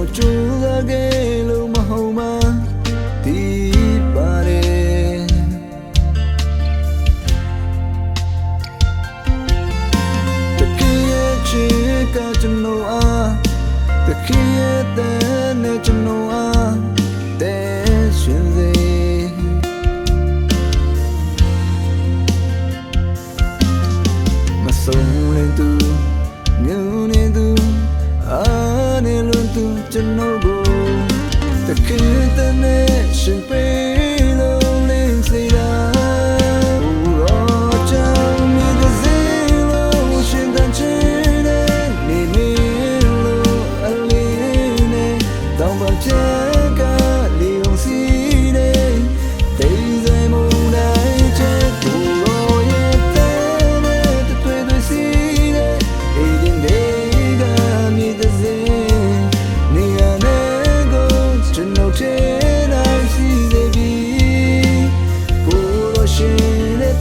ကျွန်တော်ကြိုးစားခဲ့လို့မဟုတ်မှဒီပါတယ်တကယ်ရဲ့ချစ်ကကျွန်တော်အားတကယ်ရဲ့တဲ့နဲ့ကျွန်တော်အားတဲ့ရှင်စေမဆုံးလင်းသူညနေ တကယ်တဲ့နဲ့ရှ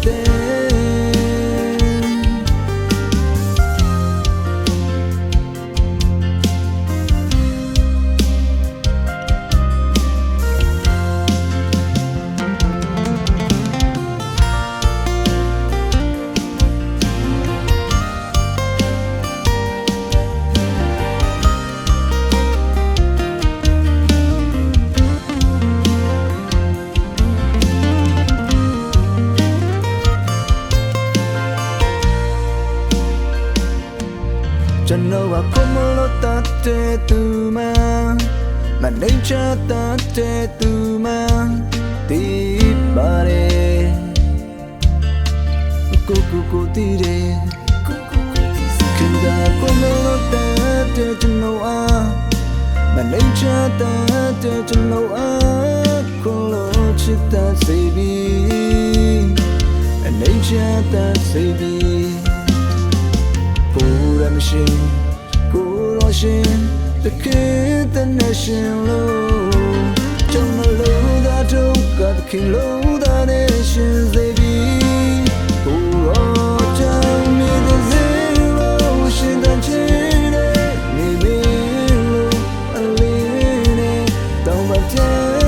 ရှ ကျွန်တော်ကကိုမလို့တတ်တဲ့သူမှမနေချတတ်တဲ့သူမှဒီပါတယ်ကိုကိုကိုတီးတယ်ကိုကိုကိုတီးစခင်တာကိုမလို့တတ်တဲ့ကျွန်တော်အားမနေချတတ်တဲ့ကျွန်တော်အားကိုလို့ချစ်တဲ့စေပြီးအနေချတဲ့စေပြီးကို ရမရှိကိုရရှိတကယ်တနေရှင်လို့ကျွန်မလို့သာတော့ကတခင်လို့သာနေရှင်စေပြီကိုရချမ်းမီတဲ့ဇေလို့ရှင်တန်ချီနေနေမီလို့အလေးနေတောင်းပါချက်ကနေုံ